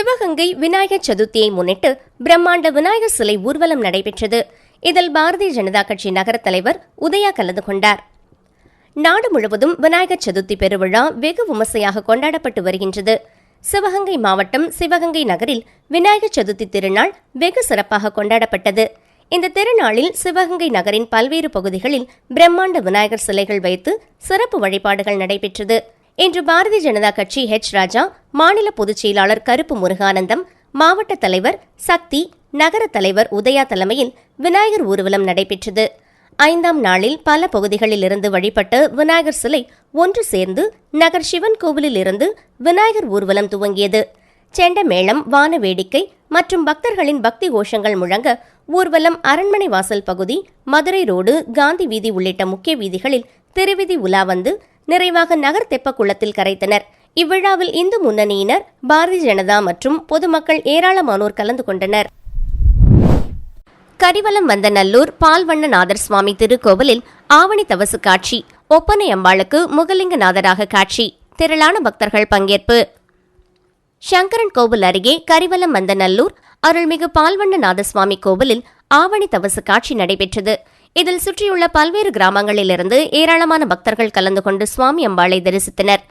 சிவகங்கை விநாயகர் சதுர்த்தியை முன்னிட்டு பிரம்மாண்ட விநாயகர் சிலை ஊர்வலம் நடைபெற்றது. இதில் பாரதிய ஜனதா கட்சி நகர தலைவர் உதயா கலந்து கொண்டார். நாடு முழுவதும் விநாயகர் சதுர்த்தி பெருவிழா வெகு விமர்சையாக கொண்டாடப்பட்டு வருகின்றது. சிவகங்கை மாவட்டம் சிவகங்கை நகரில் விநாயகர் சதுர்த்தி திருநாள் வெகு சிறப்பாக கொண்டாடப்பட்டது. இந்த திருநாளில் சிவகங்கை நகரின் பல்வேறு பகுதிகளில் பிரம்மாண்ட விநாயகர் சிலைகள் வைத்து சிறப்பு வழிபாடுகள் நடைபெற்றது. இன்று பாரதிய ஜனதா கட்சி ஹெச் ராஜா மாநில பொதுச் செயலாளர் கருப்பு முருகானந்தம் மாவட்ட தலைவர் சக்தி நகர தலைவர் உதயா தலைமையில் விநாயகர் ஊர்வலம் நடைபெற்றது. ஐந்தாம் நாளில் பல பகுதிகளில் இருந்து வழிபட்ட விநாயகர் சிலை ஒன்று சேர்ந்து நகர் சிவன் கோவிலில் இருந்து விநாயகர் ஊர்வலம் துவங்கியது. செண்டமேளம் வான வேடிக்கை மற்றும் பக்தர்களின் பக்தி கோஷங்கள் முழங்க ஊர்வலம் அரண்மனை வாசல் பகுதி மதுரை ரோடு காந்தி வீதி உள்ளிட்ட முக்கிய வீதிகளில் திருவிதி உலா வந்து நிறைவாக நகர் தெப்பக்குளத்தில் கரைத்தனர். இவ்விழாவில் இந்து முன்னணியினர் பாரதிய ஜனதா மற்றும் பொதுமக்கள் ஏராளமானோர் கலந்து கொண்டனர். கரிவலம் வந்த நல்லூர் பால்வண்ணநாதர் சுவாமி திருக்கோவிலில் ஆவணி தவசு காட்சி ஒப்பனை அம்பாளுக்கு முகலிங்கநாதராக காட்சி திரளான பக்தர்கள் பங்கேற்பு. சங்கரன் கோவில் அருகே கரிவலம் வந்த நல்லூர் அருள்மிகு பால்வண்ணநாத சுவாமி கோவிலில் ஆவணி தவசு காட்சி நடைபெற்றது. இதில் சுற்றியுள்ள பல்வேறு கிராமங்களிலிருந்து ஏராளமான பக்தர்கள் கலந்து கொண்டு சுவாமி அம்பாளை தரிசித்தனர்.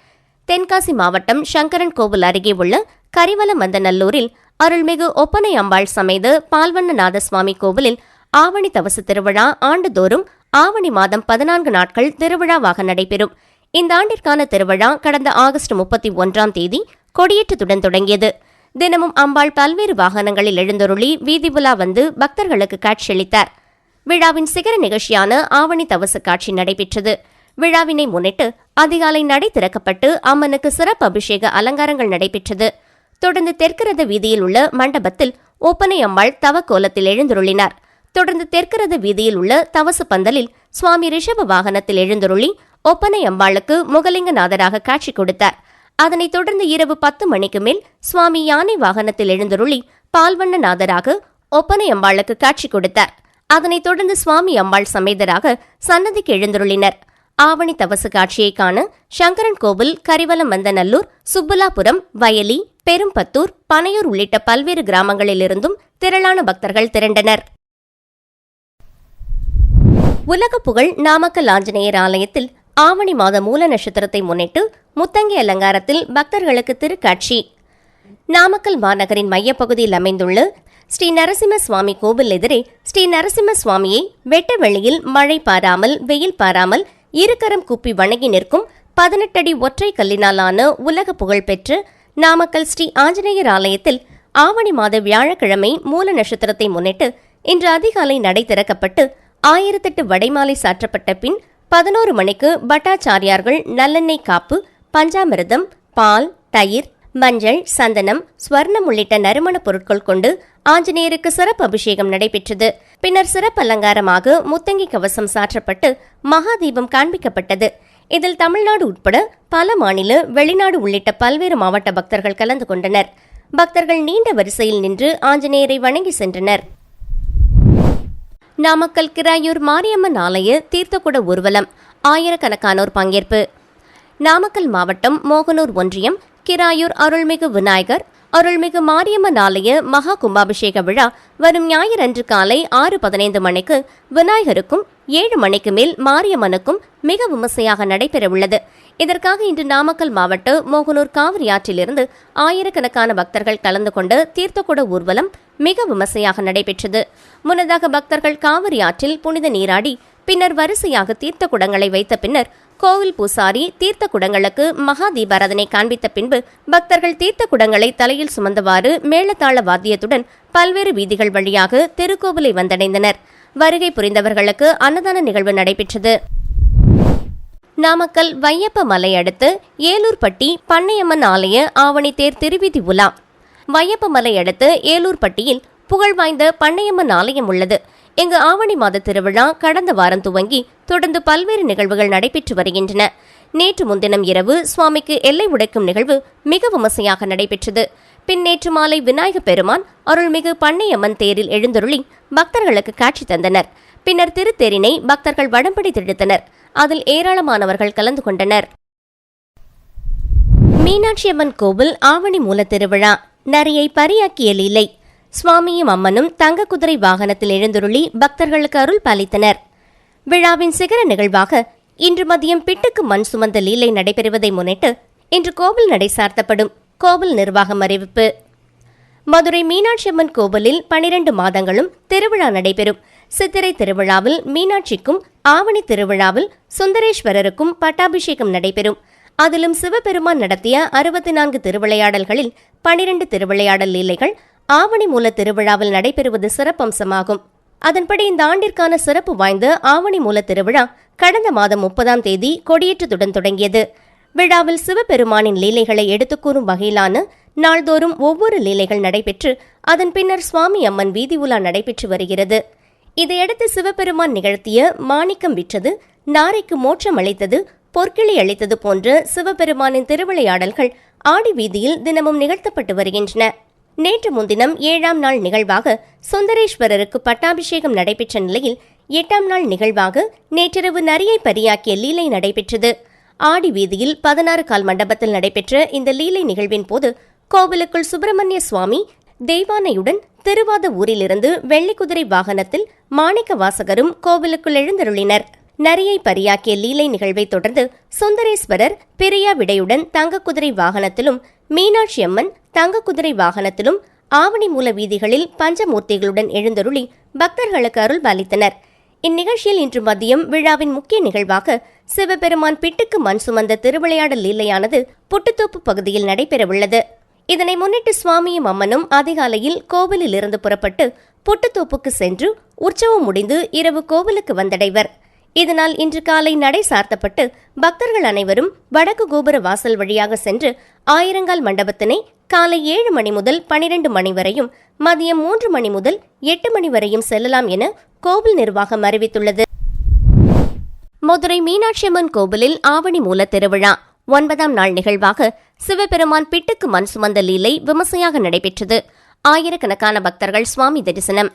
தென்காசி மாவட்டம் சங்கரன் கோவில் அருகே உள்ள கரிவலம் மந்தநல்லூரில் அருள்மிகு ஒப்பனை அம்பாள் சமைத பால்வண்ணநாத சுவாமி கோவிலில் ஆவணி தவசு திருவிழா ஆண்டுதோறும் ஆவணி மாதம் பதினான்கு நாட்கள் திருவிழாவாக நடைபெறும். இந்த ஆண்டிற்கான திருவிழா கடந்த ஆகஸ்ட் முப்பத்தி ஒன்றாம் தேதி கொடியேற்றத்துடன் தொடங்கியது. தினமும் அம்பாள் பல்வேறு வாகனங்களில் எழுந்தருளி வீதி உலா வந்து பக்தர்களுக்கு காட்சியளித்தார். விழாவின் சிகர நிகழ்ச்சியான ஆவணி தவசு காட்சி நடைபெற்றது. விழாவினை முன்னிட்டு அதிகாலை நடை திறக்கப்பட்டு அம்மனுக்கு சிறப்பு அபிஷேக அலங்காரங்கள் நடைபெற்றது. தொடர்ந்து தெற்கரத வீதியில் உள்ள மண்டபத்தில் ஒப்பனை அம்மாள் தவக்கோலத்தில் எழுந்துருளினார். தொடர்ந்து தெற்கரத வீதியில் உள்ள தவசு பந்தலில் சுவாமி ரிஷப வாகனத்தில் எழுந்துருளி ஒப்பனை அம்பாளுக்கு முகலிங்கநாதராக காட்சி கொடுத்தார். அதனைத் தொடர்ந்து இரவு பத்து மணிக்கு மேல் சுவாமி யானை வாகனத்தில் எழுந்துருளி பால்வண்ணநாதராக ஒப்பனை அம்பாளுக்கு காட்சி கொடுத்தார். அதனைத் தொடர்ந்து சுவாமி அம்பாள் சமேதராக சன்னதிக்கு எழுந்துருளினர். ஆவணி தவசு காட்சியை காண சங்கரன் கோவில் கரிவலம் வந்தநல்லூர் சுப்புலாபுரம் வயலி பெரும்பத்தூர் பனையூர் உள்ளிட்ட பல்வேறு கிராமங்களிலிருந்தும் திரளான பக்தர்கள் திரண்டனர். உலக புகழ் நாமக்கல் ஆஞ்சநேயர் ஆலயத்தில் ஆவணி மாத மூல நட்சத்திரத்தை முன்னிட்டு முத்தங்கி அலங்காரத்தில் பக்தர்களுக்கு திருக்காட்சி. நாமக்கல் மாநகரின் மையப்பகுதியில் அமைந்துள்ள ஸ்ரீ நரசிம்ம சுவாமி கோவில் எதிரே ஸ்ரீ நரசிம்ம சுவாமியை வெட்ட வெளியில் மழை பாராமல் வெயில் பாராமல் இருகரம் கூப்பி வணங்கி நிற்கும் பதினெட்டடி ஒற்றை கல்லினாலான உலக புகழ்பெற்ற நாமக்கல் ஸ்ரீ ஆஞ்சநேயர் ஆலயத்தில் ஆவணி மாத வியாழக்கிழமை மூல நட்சத்திரத்தை முன்னிட்டு இன்று அதிகாலை நடை திறக்கப்பட்டு ஆயிரத்தெட்டு வடைமாலை சாற்றப்பட்ட பின் பதினோரு மணிக்கு பட்டாச்சாரியார்கள் நல்லெண்ணெய் காப்பு பஞ்சாமிர்தம் பால் தயிர் மஞ்சள் சந்தனம் ஸ்வர்ணம் உள்ளிட்ட நறுமணப் பொருட்கள் கொண்டு ஆஞ்சநேயருக்கு சிறப்பு அபிஷேகம் நடைபெற்றது. பின்னர் சிறப்பு அலங்காரமாக முத்தங்கி கவசம் சாற்றப்பட்டு மகாதீபம் காண்பிக்கப்பட்டது. இதில் தமிழ்நாடு உட்பட பல மாநில வெளிநாடு உள்ளிட்ட பல்வேறு மாவட்ட பக்தர்கள் கலந்து கொண்டனர். பக்தர்கள் நீண்ட வரிசையில் நின்று ஆஞ்சநேயரை வணங்கி சென்றனர். நாமக்கல் கிராயூர் மாரியம்மன் ஆலய தீர்த்தக்குட ஊர்வலம் ஆயிரக்கணக்கானோர் பங்கேற்பு. நாமக்கல் மாவட்டம் மோகனூர் ஒன்றியம் கிராயூர் அருள்மிகு விநாயகர் அருள்மிகு மாரியம்மன் ஆலய மகா கும்பாபிஷேக விழா வரும் ஞாயிறன்று காலை ஆறு பதினைந்து மணிக்கு விநாயகருக்கும் ஏழு மணிக்கு மேல் மாரியம்மனுக்கும் மிக விமர்சையாக நடைபெறவுள்ளது. இதற்காக இன்று நாமக்கல் மாவட்ட மோகனூர் காவிரி ஆற்றிலிருந்து ஆயிரக்கணக்கான பக்தர்கள் கலந்து கொண்டு தீர்த்தக்குட ஊர்வலம் மிக விமர்சையாக நடைபெற்றது. முன்னதாக பக்தர்கள் காவிரி ஆற்றில் புனித நீராடி பின்னர் வரிசையாக தீர்த்த குடங்களை வைத்த பின்னர் கோவில் பூசாரி தீர்த்த குடங்களுக்கு மகா தீபாராதனை காண்பித்த பின்பு பக்தர்கள் தீர்த்த குடங்களை தலையில் சுமந்தவாறு மேளதாள வாத்தியத்துடன் பல்வேறு வீதிகள் வழியாக திருக்கோவிலை வந்தடைந்தனர். வருகை புரிந்தவர்களுக்கு அன்னதான நிகழ்வு நடைபெற்றது. நாமக்கல் வையப்ப மலை அடுத்து ஏலூர்பட்டி பண்ணையம்மன் ஆலய ஆவணி தேர் திருவிதி உலா. வையப்ப மலை அடுத்து ஏலூர்பட்டியில் புகழ் வாய்ந்த பண்ணையம்மன் ஆலயம் உள்ளது. இங்கு ஆவணி மாத திருவிழா கடந்த வாரம் துவங்கி தொடர்ந்து பல்வேறு நிகழ்வுகள் நடைபெற்று வருகின்றன. நேற்று முன்தினம் இரவு சுவாமிக்கு எல்லை உடைக்கும் நிகழ்வு மிக விமர்சையாக நடைபெற்றது. பின் நேற்று மாலை விநாயக பெருமான் அருள்மிகு பண்ணையம்மன் தேரில் எழுந்தருளி பக்தர்களுக்கு காட்சி தந்தனர். பின்னர் திருத்தேரினை பக்தர்கள் வடம்படி திடுத்தனர். அதில் ஏராளமானவர்கள் கலந்து கொண்டனர். மீனாட்சியம்மன் கோவில் ஆவணி மூல திருவிழா. நரியை பரியாக்கிய லீலை. சுவாமியும் அம்மனும் தங்க குதிரை வாகனத்தில் எழுந்துருளி பக்தர்களுக்கு அருள் பாலித்தனர். விழாவின் சிகர நிகழ்வாக இன்று மதியம் பிட்டுக்கு மண் சுமந்த லீலை நடைபெறுவதை முன்னிட்டு இன்று கோவில் நடை சார்த்தப்படும் கோவில் நிர்வாகம் அறிவிப்பு. மதுரை மீனாட்சி அம்மன் கோவிலில் பனிரெண்டு மாதங்களும் திருவிழா நடைபெறும். சித்திரை திருவிழாவில் மீனாட்சிக்கும் ஆவணி திருவிழாவில் சுந்தரேஸ்வரருக்கும் பட்டாபிஷேகம் நடைபெறும். அதிலும் சிவபெருமான் நடத்திய அறுபத்தி நான்கு திருவிளையாடல்களில் பனிரெண்டு திருவிளையாடல் லீலைகள் ஆவணி மூல திருவிழாவில் நடைபெறுவது சிறப்பம்சமாகும் அதன்படி இந்த ஆண்டிற்கான சிறப்பு வாய்ந்த ஆவணி மூல திருவிழா கடந்த மாதம் முப்பதாம் தேதி கொடியேற்றத்துடன் தொடங்கியது. விழாவில் சிவபெருமானின் லீலைகளை எடுத்துக்கூறும் வகையிலான நாள்தோறும் ஒவ்வொரு லீலைகள் நடைபெற்று அதன் பின்னர் சுவாமி அம்மன் வீதி உலா நடைபெற்று வருகிறது. இதையடுத்து சிவபெருமான் நிகழ்த்திய மாணிக்கம் விற்றது நாரைக்கு மோட்சம் அளித்தது பொற்கிளி அளித்தது போன்ற சிவபெருமானின் திருவிளையாடல்கள் ஆடி வீதியில் தினமும் நிகழ்த்தப்பட்டு வருகின்றன. நேற்று முன்தினம் ஏழாம் நாள் நிகழ்வாக சுந்தரேஸ்வரருக்கு பட்டாபிஷேகம் நடைபெற்ற நிலையில் எட்டாம் நாள் நிகழ்வாக நேற்றிரவு நரியை பரியாக்கிய லீலை நடைபெற்றது. ஆடி வீதியில் பதினாறு கால் மண்டபத்தில் நடைபெற்ற இந்த லீலை நிகழ்வின் போது கோவிலுக்குள் சுப்பிரமணிய சுவாமி தெய்வானையுடன் திருவாத ஊரிலிருந்து வெள்ளிக்குதிரை வாகனத்தில் மாணிக்க வாசகரும் கோவிலுக்குள் எழுந்தருளினர். நரியை பரியாக்கிய லீலை நிகழ்வை தொடர்ந்து சுந்தரேஸ்வரர் பெரியா விடையுடன் தங்க குதிரை வாகனத்திலும் மீனாட்சி அம்மன் தங்க குதிரை வாகனத்திலும் ஆவணி மூல வீதிகளில் பஞ்சமூர்த்திகளுடன் எழுந்தருளி பக்தர்களுக்கு அருள் பாலித்தனர் இந்நிகழ்ச்சியில் இன்று மதியம் விழாவின் முக்கிய நிகழ்வாக சிவபெருமான் பிட்டுக்கு மண் சுமந்த திருவிளையாடல் லீலையானது புட்டுத்தோப்பு பகுதியில் நடைபெறவுள்ளது. இதனை முன்னிட்டு சுவாமியும் அம்மனும் அதிகாலையில் கோவிலில் இருந்து புறப்பட்டு புட்டுத்தோப்புக்கு சென்று உற்சவம் முடிந்து இரவு கோவிலுக்கு வந்தடைவர். இதனால் இன்று காலை நடை சார்த்தப்பட்டு பக்தர்கள் அனைவரும் வடக்கு கோபுர வாசல் வழியாக சென்று ஆயிரங்கால் மண்டபத்தினை காலை ஏழு மணி முதல் பனிரெண்டு மணி வரையும் மதியம் மூன்று மணி முதல் எட்டு மணி வரையும் செல்லலாம் என கோவில் நிர்வாகம் அறிவித்துள்ளது. மதுரை மீனாட்சி அம்மன் கோவிலில் ஆவணி மூல திருவிழா ஒன்பதாம் நாள் நிகழ்வாக சிவபெருமான் பிட்டுக்கு மண் சுமந்த லீலை விமர்சையாக நடைபெற்றது. ஆயிரக்கணக்கான பக்தர்கள் சுவாமி தரிசனம்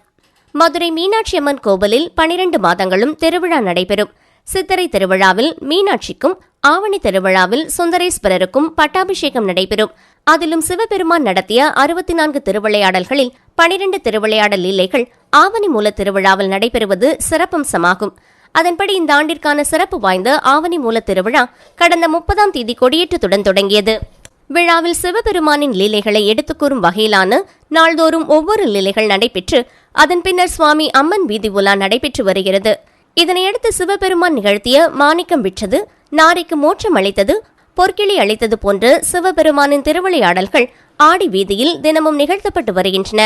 மதுரை மீனாட்சி அம்மன் கோவிலில் பனிரெண்டு மாதங்களும் திருவிழா நடைபெறும். சித்திரை திருவிழாவில் மீனாட்சிக்கும் ஆவணி திருவிழாவில் சுந்தரேஸ்வரருக்கும் பட்டாபிஷேகம் நடைபெறும். அதிலும் சிவபெருமான் நடத்திய அறுபத்தி நான்கு திருவிளையாடல்களில் பனிரெண்டு திருவிளையாடல் லீலைகள் ஆவணி மூல திருவிழாவில் நடைபெறுவது சிறப்பம்சமாகும். அதன்படி இந்த ஆண்டிற்கான சிறப்பு வாய்ந்த ஆவணி மூல திருவிழா கடந்த முப்பதாம் தேதி கொடியேற்றத்துடன் தொடங்கியது. விழாவில் சிவபெருமானின் லீலைகளை எடுத்துக்கூறும் வகையிலான நாள்தோறும் ஒவ்வொரு லீலைகள் நடைபெற்று அதன் பின்னர் சுவாமி அம்மன் வீதி உலா நடைபெற்று வருகிறது. இதனையடுத்து சிவபெருமான் நிகழ்த்திய மாணிக்கம் விற்றது நாரைக்கு மோட்சம் அளித்தது பொற்கிளி அளித்தது போன்ற சிவபெருமானின் திருவிளையாடல்கள் ஆடி வீதியில் தினமும் நிகழ்த்தப்பட்டு வருகின்றன.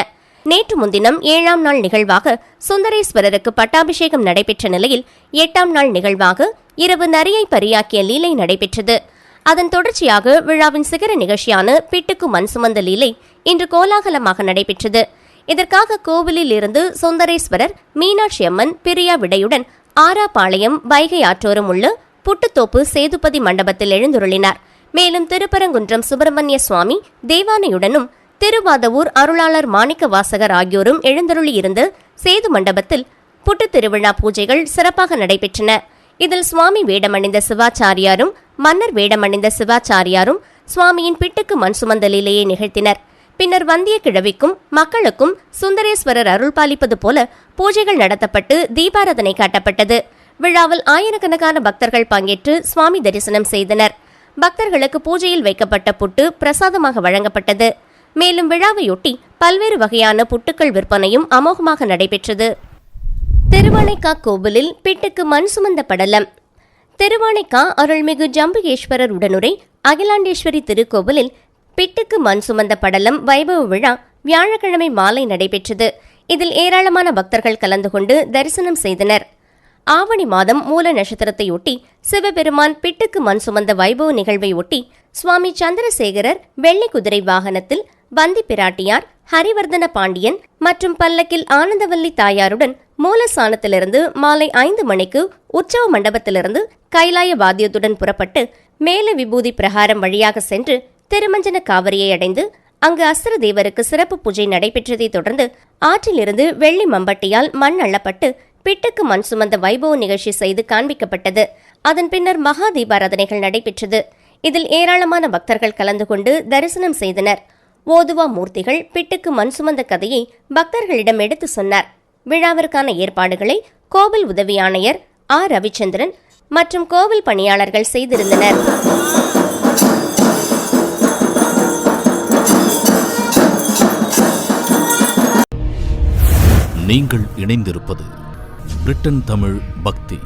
நேற்று முன்தினம் ஏழாம் நாள் நிகழ்வாக சுந்தரேஸ்வரருக்கு பட்டாபிஷேகம் நடைபெற்ற நிலையில் எட்டாம் நாள் நிகழ்வாக இரவு நரியை பரியாக்கிய லீலை நடைபெற்றது. அதன் தொடர்ச்சியாக விழாவின் சிகர நிகழ்ச்சியான பிட்டுக்கு மண் சுமந்த லீலை இன்று கோலாகலமாக நடைபெற்றது. இதற்காக கோவிலில் இருந்து சுந்தரேஸ்வரர் மீனாட்சி அம்மன் பிரியா விடையுடன் ஆராபாளையம் வைகை ஆற்றோரம் உள்ள புட்டுத்தோப்பு சேதுபதி மண்டபத்தில் எழுந்துருளினார். மேலும் திருப்பரங்குன்றம் சுப்பிரமணிய சுவாமி தேவானையுடனும் திருவாதவூர் அருளாளர் மாணிக்க வாசகர் ஆகியோரும் எழுந்தருளியிருந்த சேது மண்டபத்தில் புட்டு திருவிழா பூஜைகள் சிறப்பாக நடைபெற்றன. இதில் சுவாமி வேடமணிந்த சிவாச்சாரியாரும் மன்னர் வேடமணிந்த சிவாச்சாரியாரும் சுவாமியின் பிட்டுக்கு மண் சுமந்தலிலேயே நிகழ்த்தினர். பின்னர் வந்திய கிழவிக்கும் மக்களுக்கும் சுந்தரேஸ்வரர் அருள் பாலிப்பது போல பூஜைகள் நடத்தப்பட்டு தீபாராதனை காட்டப்பட்டது. விழாவில் ஆயிரக்கணக்கான பக்தர்கள் பங்கேற்று சுவாமி தரிசனம் செய்தனர். பக்தர்களுக்கு பூஜையில் வைக்கப்பட்ட புட்டு பிரசாதமாக வழங்கப்பட்டது. மேலும் விழாவையொட்டி பல்வேறு வகையான புட்டுக்கள் விற்பனையும் அமோகமாக நடைபெற்றது. திருவணைக்கா கோவிலில் பிட்டுக்கு மண் சுமந்த படலம் திருவானைக்கா அருள்மிகு ஜம்புகேஸ்வரர் உடனுரை அகிலாண்டேஸ்வரி திருக்கோவிலில் பிட்டுக்கு மண் சுமந்த படலம் வைபவ விழா வியாழக்கிழமை மாலை நடைபெற்றது. இதில் ஏராளமான பக்தர்கள் கலந்து கொண்டு தரிசனம் செய்தனர். ஆவணி மாதம் மூல நட்சத்திரத்தையொட்டி சிவபெருமான் பிட்டுக்கு மண் சுமந்த வைபவ நிகழ்வையொட்டி சுவாமி சந்திரசேகரர் வெள்ளி குதிரை வாகனத்தில் வந்தி பிராட்டியார் ஹரிவர்தன பாண்டியன் மற்றும் பல்லக்கில் ஆனந்தவல்லி தாயாருடன் மூலஸ்தானத்திலிருந்து மாலை ஐந்து மணிக்கு உற்சவ மண்டபத்திலிருந்து கைலாய வாத்தியத்துடன் புறப்பட்டு மேல விபூதி பிரகாரம் வழியாக சென்று திருமஞ்சன காவிரியை அடைந்து அங்கு அஸ்திர தேவருக்கு சிறப்பு பூஜை நடைபெற்றதைத் தொடர்ந்து ஆற்றிலிருந்து வெள்ளி மம்பட்டியால் மண் அள்ளப்பட்டு பிட்டுக்கு மண் சுமந்த வைபவ நிகழ்ச்சி செய்து காண்பிக்கப்பட்டது. அதன் பின்னர் மகா தீபாராதனைகள் நடைபெற்றது. இதில் ஏராளமான பக்தர்கள் கலந்து கொண்டு தரிசனம் செய்தனர். ஓதுவா மூர்த்திகள் பிட்டுக்கு மண் சுமந்த கதையை பக்தர்களிடம் எடுத்து சொன்னார். விழாவிற்கான ஏற்பாடுகளை கோவில் உதவி ஆணையர் ஆர். ரவிச்சந்திரன் மற்றும் கோவில் பணியாளர்கள் செய்திருந்தனர். நீங்கள் இணைந்திருப்பது பிரிட்டன் தமிழ் பக்தி.